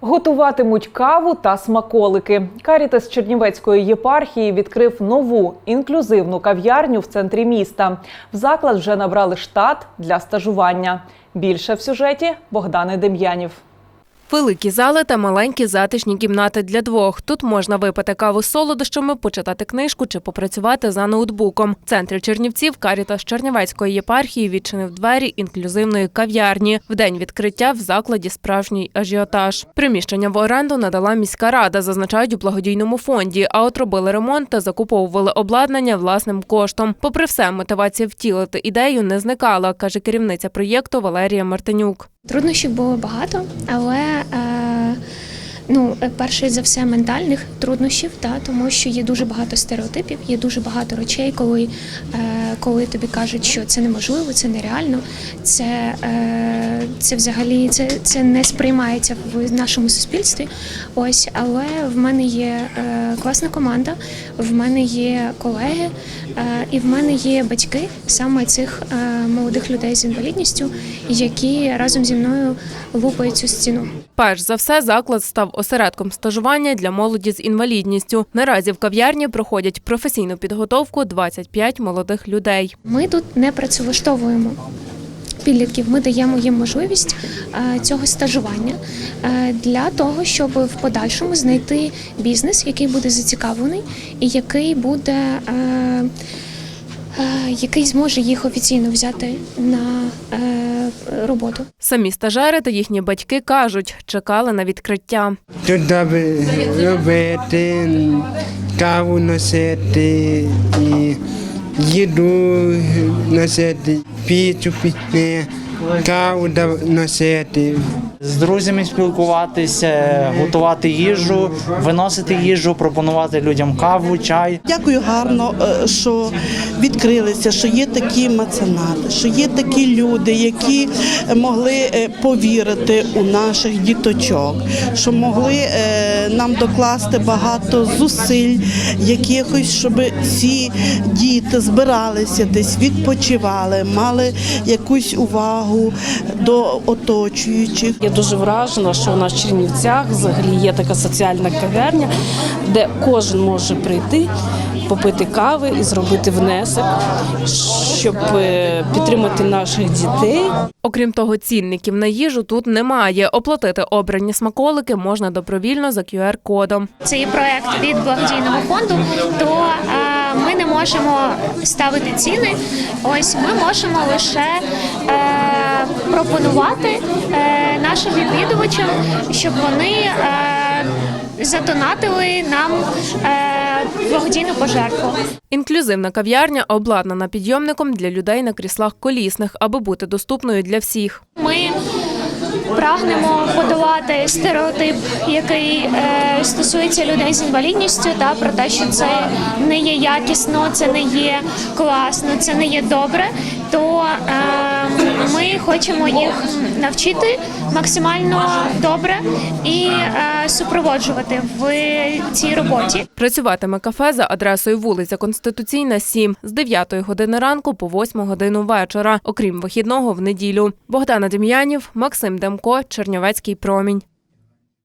Готуватимуть каву та смаколики. Карітас Чернівецької єпархії відкрив нову інклюзивну кав'ярню в центрі міста. В заклад вже набрали штат для стажування. Більше в сюжеті Богдани Дем'янів. Великі зали та маленькі затишні кімнати для двох. Тут можна випити каву з солодощами, почитати книжку чи попрацювати за ноутбуком. В центрі Чернівців Карітас Чернівецької єпархії відчинив двері інклюзивної кав'ярні. В день відкриття в закладі справжній ажіотаж. Приміщення в оренду надала міська рада, зазначають у благодійному фонді. А от робили ремонт та закуповували обладнання власним коштом. Попри все, мотивація втілити ідею не зникала, каже керівниця проєкту Валерія Мартинюк. Труднощів було багато, але е, ну, е, перше за все ментальних труднощів, та, тому що є дуже багато стереотипів, є дуже багато речей, коли, е, коли тобі кажуть, що це неможливо, це нереально, це, е, це взагалі це, це не сприймається в нашому суспільстві. Ось, але в мене є е, класна команда, в мене є колеги, е, і в мене є батьки саме цих е, молодих людей з інвалідністю, які разом зі мною лупають цю стіну. Перш за все, заклад став осередком стажування для молоді з інвалідністю. Наразі в кав'ярні проходять професійну підготовку 25 молодих людей. Ми тут не працевлаштовуємо. Підлітків ми даємо їм можливість е, цього стажування е, для того, щоб в подальшому знайти бізнес, який буде зацікавлений і який буде, е, який зможе їх офіційно взяти на е, роботу. Самі стажери та їхні батьки кажуть, чекали на відкриття. Тут добре робити, каву носити і їду носити, піцу піти, каву да- носити. З друзями спілкуватися, готувати їжу, виносити їжу, пропонувати людям каву, чай. Дякую гарно, е, що відкрилися, що є такі меценати, що є такі люди, які могли е, повірити у наших діточок, що могли е, нам докласти багато зусиль, якихось, щоб ці діти збиралися десь, відпочивали, мали якусь увагу до оточуючих. Я дуже вражена, що у нас в Чернівцях взагалі є така соціальна кав'ярня, де кожен може прийти, попити кави і зробити внесок, щоб е, підтримати наших дітей. Окрім того, цінників на їжу тут немає. Оплатити обрані смаколики можна добровільно за QR-кодом. Це є проект від благодійного фонду, то е, ми не можемо ставити ціни. Ось ми можемо лише е, пропонувати е, нашим відвідувачам, щоб вони е, задонатили нам е, благодійну пожертву. Інклюзивна кав'ярня обладнана підйомником для людей на кріслах колісних, аби бути доступною для всіх. Ми прагнемо подолати стереотип, який е, стосується людей з інвалідністю, та про те, що це не є якісно, це не є класно, це не є добре. То е, ми хочемо їх навчити максимально добре і е, супроводжувати в цій роботі. Працюватиме кафе за адресою вулиця Конституційна, 7, з 9 години ранку по 8 годину вечора, окрім вихідного в неділю. Богдана Дем'янів, Максим Демко, Чернівецький промінь.